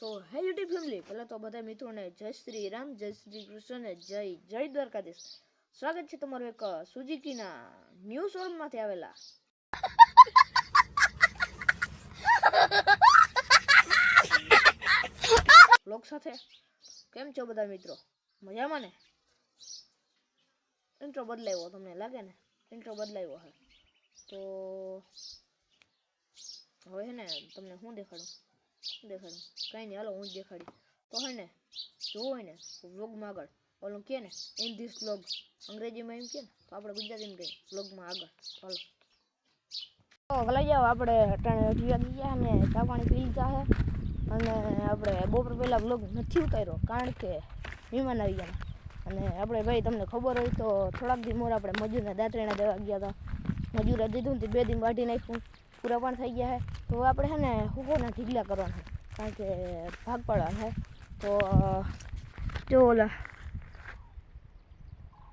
સો હે YouTube family પહેલાં તો બધા મિત્રોને જય શ્રી રામ, જય શ્રી કૃષ્ણ જય જય દ્વારકાધીશ. સ્વાગત છે તમારું એક સુઝુકીના ન્યૂ શોરૂમમાંથી આવેલા. લોક સાથે. કેમ છો બધા મિત્રો? મજામાં ને? ઇન્ટ્રો બદલાવ્યો તમને લાગે ને? ઇન્ટ્રો બદલાવ્યો હવે. તો, હવે ને, તમને હું દેખાડું? દેખાડું કાંઈ નહીં, હાલો, હું જ દેખાડી. તો હે ને, જોવો હોય ને, વ્લોગમાં આગળ. ઓલું કે ને ઇન ધીસ વ્લોગ. અંગ્રેજીમાં એમ કે ને, તો આપણે ગુજરાતીમાં કહીએ, વ્લોગમાં આગળ. હાલો. તો જાઓ, આપણે અટાણે ઉઠી ગયા અને ચા પાણી પી લીધા અને આપણે બપોર પહેલાં વ્લોગ નથી ઉતાર્યો, કારણ કે મહેમાન આવી ગયા અને આપણે ભાઈ, તમને ખબર હોય તો થોડાક દી મોર આપણે મજૂરને દાંતરીણા દેવા ગયા હતા. મજૂરે દીધું ને બે દિન વાઢી નાખ્યું. પૂરા પણ થઈ ગયા છે. તો આપણે છે ને હુકોના ઢીગલા કરવાના કારણ કે ભાગ પાડવાના છે. તો, જો ઓલા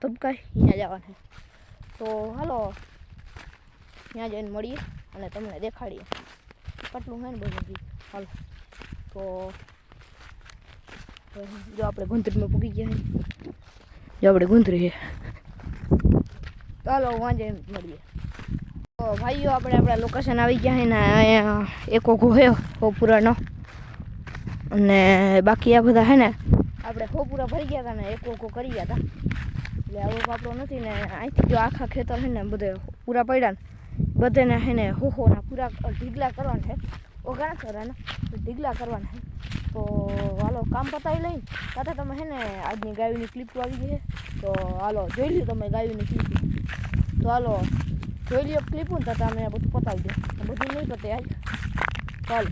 તબકા અહીંયા જવાના તો હાલો, ત્યાં જઈને મળીએ અને તમને દેખાડીએ. કેટલું છે ને બધું હાલો. તો, જો આપણે ગુંથરીમાં પૂકી ગયા છે. જો આપણે ગુંથરી છે. હાલો વાંજે મળીએ. ભાઈઓ, આપણે આપણા લોકેશન આવી ગયા ને, અહીંયા એક છે હોપુરાનો. અને બાકી આ બધા હે ને, આપણે હોપુરા ભરી ગયા હતા ને, એક ઓકો કરી ગયા હતા. એટલે આવો આપણો નથી ને, અહીંથી જો આખા ખેતર છે ને, બધે પૂરા પડ્યા ને, બધેને હે ને હોહોના પૂરા ઢીગલા કરવાના છે. ઓગા કરવાના ઢીગલા કરવાના છે. તો હાલો, કામ પતાવી લઈને, સાથે તમે હે ને, આજની ગાયોની ક્લિપ આવી ગઈ છે. તો હાલો, જોઈ લ્યો તમે ગાયોની ક્લિપ તો હાલો જોઈ લ્યો ક્લિપ તો તમે બધું પતાવી દો બધું નહીં પતે આજ ચાલો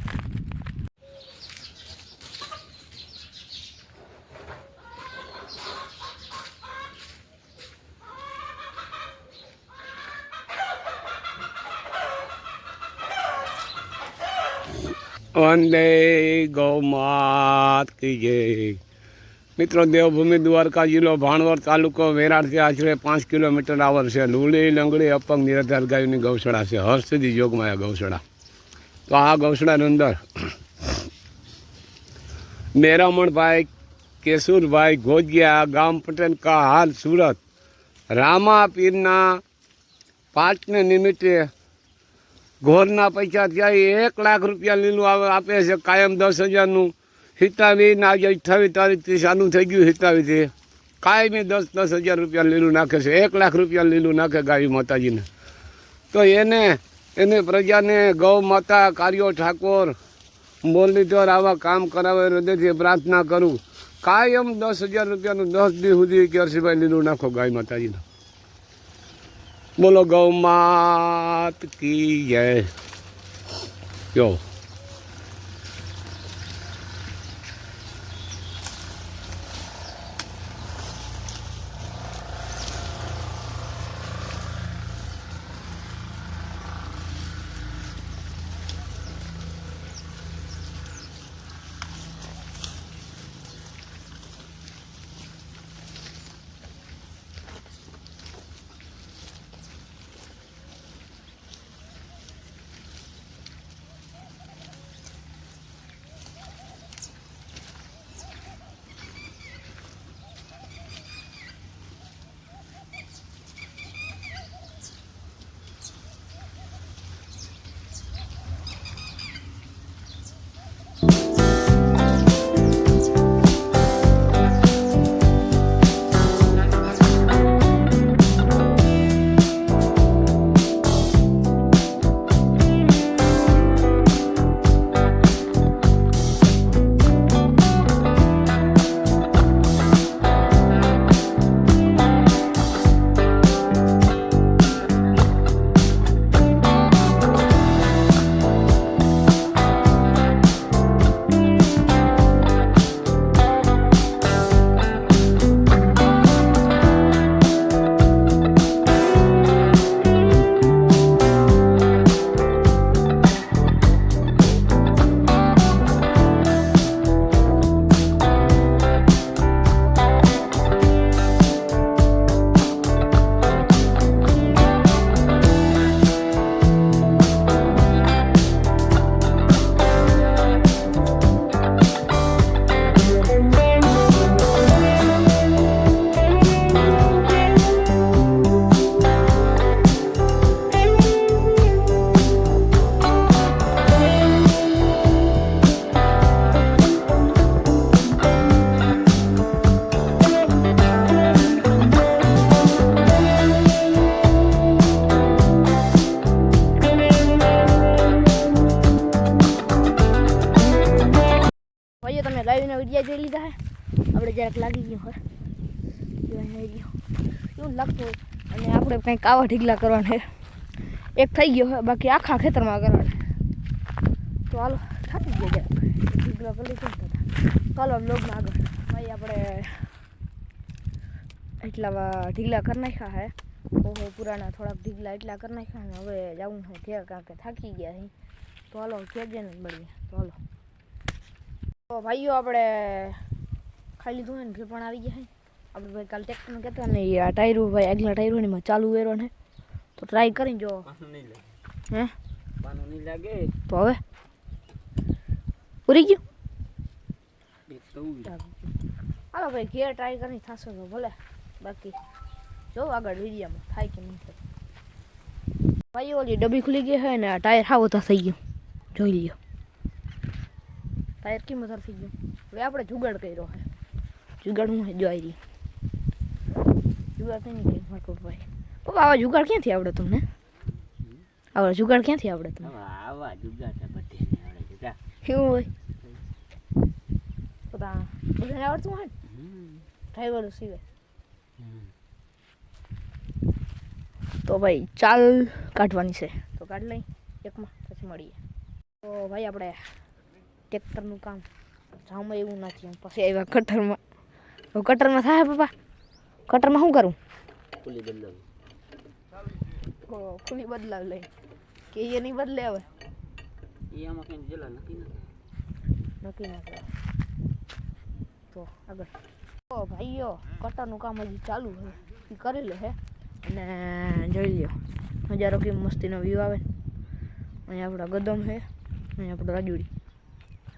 વંદે ગૌમાત કી જય મિત્રો, દેવભૂમિ દ્વારકા જિલ્લો ભાણવર તાલુકો વેરાળથી આશરે પાંચ કિલોમીટર આવર છે. લુલી, લંગડી, અપંગ, નિરાધાર ગાયોની ગૌશાળા છે. હર્ષદી જોગમાયા ગૌશાળા. તો આ ગૌશાળાની અંદર મેરામણભાઈ કેશુરભાઈ ગોજિયા ગામ પટેલ કા હાલ સુરત, રામા પીરના પાઠને નિમિત્તે ઘોરના પૈસા ત્યાં એક લાખ રૂપિયા લીલું આવે આપે છે. કાયમ દસ હજારનું હિતાવી ના અઠ્ઠાવીસ તારીખથી ચાલુ થઈ ગયું હિતાવીથી કાયમી દસ દસ હજાર રૂપિયા લીલું નાખે છે. એક લાખ રૂપિયા લીલું નાખે ગાય માતાજીને. તો એને એને પ્રજાને ગૌ માતા, કાર્યો ઠાકોર, મોરલીધર આવા કામ કરાવે, હૃદયથી પ્રાર્થના કરું. કાયમ દસ હજાર રૂપિયાનું દસ દી સુધી કેરસીભાઈ લીલું નાખો ગાય માતાજીને. બોલો ગૌ માત કી જય. યો આપણે જરાક લાગી ગયું હોય જો અહીંયા ગયો એવું લાગતું હોય અને આપણે કંઈક આવા ઢીગલા કરવાના છે એક થઈ ગયો હોય બાકી આખા ખેતરમાં કરવાના તો હાલો થાકી ગયા જરાક ઢીગલા કરી કેમ થતા તો હાલો બ્લોગમાં આગળ ભાઈ આપણે એટલા વા- ઢીગલા કરી નાખ્યા હે। ઓહો પુરાના થોડાક ઢીગલા એટલા કરી નાખ્યા ને હવે જવું છે ઘેર, કારણ કે થાકી ગયા છે તો હાલો, ઘેર જઈને જ મળીએ. તો હાલો. તો ભાઈઓ આપણે ખાઈ લીધું હોય ને ઘેર પણ આવી ગયા છે આપણે ભાઈ કાલ ટ્રેક્ટરમાં કહેતા ને આ ટાયરો ભાઈ આગલા ટાયરો ને એમાં ચાલુ વેરો ને. તો ટ્રાય કરીને જો. હે? પાનું નહીં લાગે. તો હવે? પૂરી ગયું? હાલો ભાઈ ઘેર ટ્રાય કરી થશે તો ભલે. બાકી જો આગળ વિડીયામાં થાય કે નહીં થાય. ભાઈ ઓલી ડબ્બી ખુલી ગઈ છે ને આ ટાયર હાવ વધારે થઈ ગયું. જોઈ લ્યો. ટાયર કેમ થઈ ગયું? હવે આપણે જુગાડ કર્યો છે. જુગાડ હું જોઈ રહી જુગાડ કઈ નહીં કઈ મારો ભાઈ પપ્પા આવા જુગાડ ક્યાંથી આવડે તમને? આવા જુગાડ ક્યાંથી આવડે તમને? આવા જુગાડ. કેવું હોય? બધા બધાને આવડતું હોય. ડ્રાઈવર સિવાય. તો ભાઈ ચાલ કાઢવાની છે. તો કાઢ લઈ એકમાં પછી મળીએ. તો ભાઈ આપણે ટ્રેક્ટરનું કામ. જામાં એવું નથી એમ. પછી આવ્યા કટરમાં. હવે કટરમાં થાય પપ્પા? કટરમાં શું કરું? પુલી બદલાવી. તો ખુલ્લી બદલાવ લઈ. કે એ નહીં બદલે હવે? એ આમાં કઈ જલા નથી. ને નક્કી ના કરે તો આગળ. તો ભાઈઓ કટરનું કામ હજી ચાલુ છે. એ કરેલું છે. અને જોઈ લ્યો. નજારો કેમ મસ્તીનો વ્યૂ આવે. અહીંયા આપણા ગદમ છે. અહીંયા આપણું રાજુડી.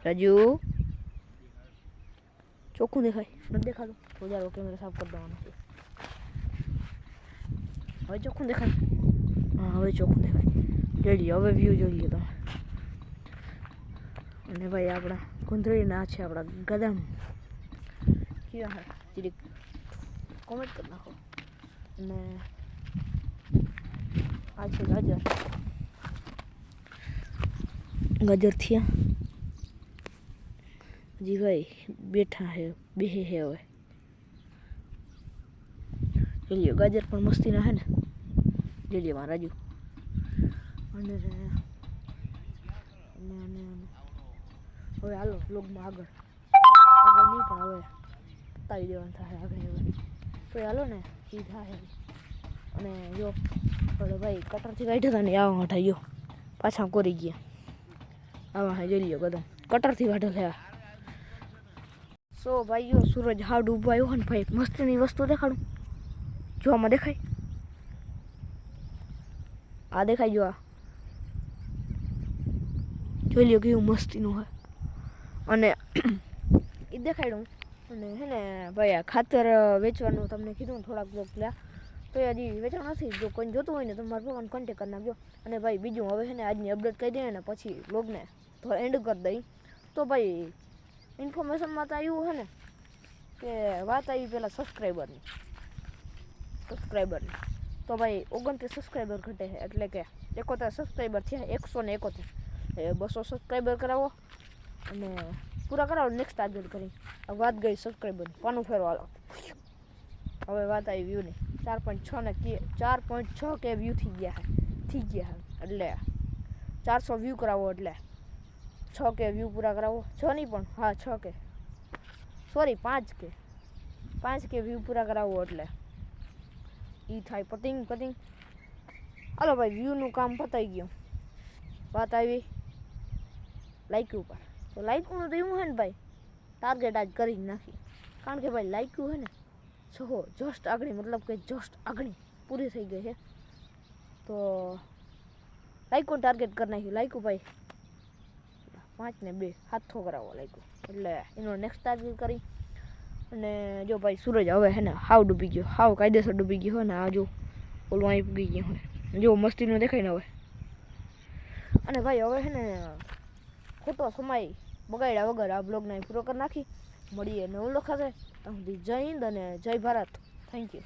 રાજુ. ચોખ્ખું દેખાય. નથી દેખાતું તો જારો કેમેરા સાફ કરી દેવાનો છે હવે ચોખ્ખું દેખાય. હા, હવે ચોખ્ખું દેખાય. જોઈ લઈએ હવે વ્યૂ જોઈ તો અને ભાઈ આપણા કુંદરીના છે આપણા ગદમ કેવા હે જીરીક કોમેન્ટ કરી નાખો. અને આ છે ગાજર. ગાજર થયા. હજી ભાઈ બેઠા હે, બેહે હે હવે. જોઈ લ્યો ગાજર પણ મસ્તીના હે ને? જોઈ લ્યો રાજુ. અને હવે હાલો બ્લોગમાં આગળ. આગળ નહીં, પણ હવે બતાવી દેવાનું થાય આગળ હવે. તો હાલો ને એ થાય અને જો, હવે ભાઈ કટરથી કાઢ્યો હતા ને, આવા માટે ગયો. પાછા કોરી ગયા. આવા હા, જોઈ લ્યો કદમ કટરથી કાઢો લે સો ભાઈઓ, સૂરજ હાવ ડૂબવા આવ્યો ને ભાઈ મસ્તીની વસ્તુ દેખાડું. જો આમાં દેખાય? આ દેખાય જો આ. જોઈ લ્યો કેવું મસ્તીનું હોય. અને એ દેખાડ્યું. અને હે ને ભાઈ આ ખાતર વેચવાનું તમને કીધું થોડાક બ્લોક પહેલાં તો એ હજી વેચાણ નથી. જો કોઈ જોતું હોય ને તો મારા પપ્પાને કોન્ટેક કરી નાખજો. અને ભાઈ બીજું હવે છે ને આજની અપડેટ કહી દઈએ ને પછી બ્લોગને તો એન્ડ કરી દઈ. તો ભાઈ ઇન્ફોર્મેશનમાં તો આવ્યું છે ને કે વાત આવી પહેલાં સબસ્ક્રાઈબરની સબસ્ક્રાઈબરની તો ભાઈ ઓગણત્રીસ સબસ્ક્રાઈબર ઘટે છે એટલે કે એકોતેર સબસ્ક્રાઈબર થયા એકસો ને એકોતેર એ બસો સબસ્ક્રાઈબર કરાવો અને પૂરા કરાવો નેક્સ્ટ ટાર્ગેટ કરી આ વાત ગઈ સબસ્ક્રાઈબર પાનું ફેરવાલો હવે વાત આવી વ્યૂની ચાર પોઈન્ટ છ ને કે, ચાર પોઈન્ટ છ કે વ્યૂ થઈ ગયા છે થઈ ગયા છે એટલે ચારસો વ્યૂ કરાવો એટલે. છ કે વ્યૂ પૂરા કરાવો? છ નહીં પણ? હા, છ કે. સોરી પાંચ કે. પાંચ કે વ્યૂ પૂરા કરાવો એટલે. એ થાય. પતિંગ પતિંગ. હાલો ભાઈ, વ્યૂનું કામ પતાઈ ગયું. વાત આવી લાઈક ઉપર. તો લાઈકનું તો એવું હે ને ભાઈ ટાર્ગેટ આજ કરી જ નાખી. કારણ કે ભાઈ લાઈક્યું હે ને છો જસ્ટ આગળ, મતલબ કે જસ્ટ આગળ પૂરી થઈ ગઈ છે. તો લાઈકનું ટાર્ગેટ કરી નાખ્યું. લાઈકું ભાઈ પાંચ ને બે, હાથો કરાવવા લાગ્યો. એટલે એનો નેક્સ્ટ ટાર્ગેટ કરી. અને જો ભાઈ સૂરજ હવે હે ને હાવ ડૂબી ગયો, હાવ કાયદેસર ડૂબી ગયો હોય ને, આ જો ઓલું અહીં પૂગી ગયો હોય જો મસ્તીનો દેખાય ને હવે. અને ભાઈ હવે હે ને ખોટો સમય બગાડ્યા વગર આ બ્લોગને પૂરો કરી નાખી. મળીએ નવું લખાશે ત્યાં જય હિન્દ અને જય ભારત. Thank you